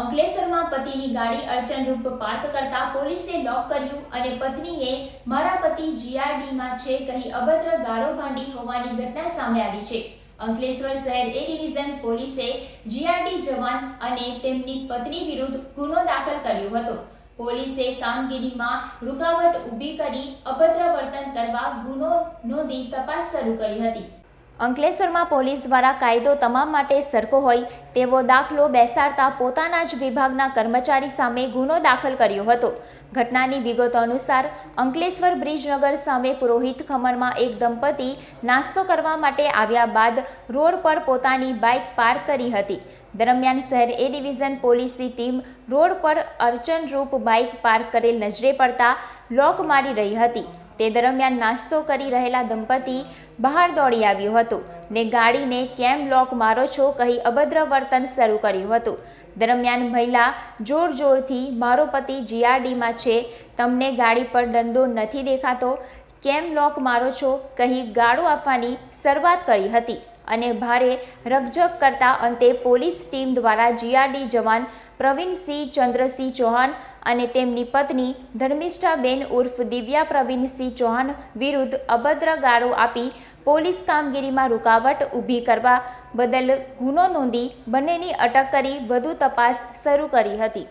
અંકલેશ્વરમાં પતિની ગાડી અડચણરૂપ પાર્ક કરતા પોલીસે લોક કર્યું અને પત્નીએ, મારા પતિ જીઆરડીમાં છે કહી અભદ્ર ગાળો ભાંડી હોવાની ઘટના સામે આવી છે. અંકલેશ્વર શહેર એ ડિવિઝન પોલીસે જીઆરડી જવાન અને તેમની પત્ની વિરુદ્ધ ગુનો દાખલ કર્યો હતો. પોલીસે કામગીરીમાં રૂકાવટ ઊભી કરી અભદ્ર વર્તન કરવા ગુનો નોંધી તપાસ શરૂ કરી હતી. અંકલેશ્વરમાં પોલીસ દ્વારા કાયદો તમામ માટે સરખો હોય તેવો દાખલો બેસાડતા પોતાના જ વિભાગના કર્મચારી સામે ગુનો દાખલ કર્યો હતો. ઘટનાની વિગતો અનુસાર અંકલેશ્વર બ્રિજનગર સામે પુરોહિત ખમણમાં એક દંપતી નાસ્તો કરવા માટે આવ્યા બાદ રોડ પર પોતાની બાઇક પાર્ક કરી હતી. દરમિયાન શહેર એ ડિવિઝન પોલીસની ટીમ રોડ પર અર્ચનરૂપ બાઇક પાર્ક કરેલ નજરે પડતા લોક મારી રહી હતી. તે દરમિયાન નાસ્તો કરી રહેલા દંપતી બહાર દોડી આવ્યું હતું ને ગાડીને કેમ લોક મારો છો કહી અભદ્ર વર્તન શરૂ કર્યું હતું. દરમિયાન મહિલા જોર જોરથી, મારો પતિ જીઆરડીમાં છે, તમને ગાડી પર દંડો નથી દેખાતો, કેમ લોક મારો છો? કહી ગાળો આપવાની શરૂઆત કરી હતી. અને ભારે રકઝક કરતા અંતે પોલીસ ટીમ દ્વારા જીઆરડી જવાન પ્રવીણસિંહ ચંદ્રસિંહ ચૌહાણ અને તેમની પત્ની ધર્મિષ્ઠાબેન ઉર્ફ દિવ્યા પ્રવીણસિંહ ચૌહાણ વિરુદ્ધ અભદ્ર ગાળો આપી પોલીસ કામગીરીમાં રૂકાવટ ઊભી કરવા બદલ ગુનો નોંધી બંનેની અટક કરી વધુ તપાસ શરૂ કરી હતી.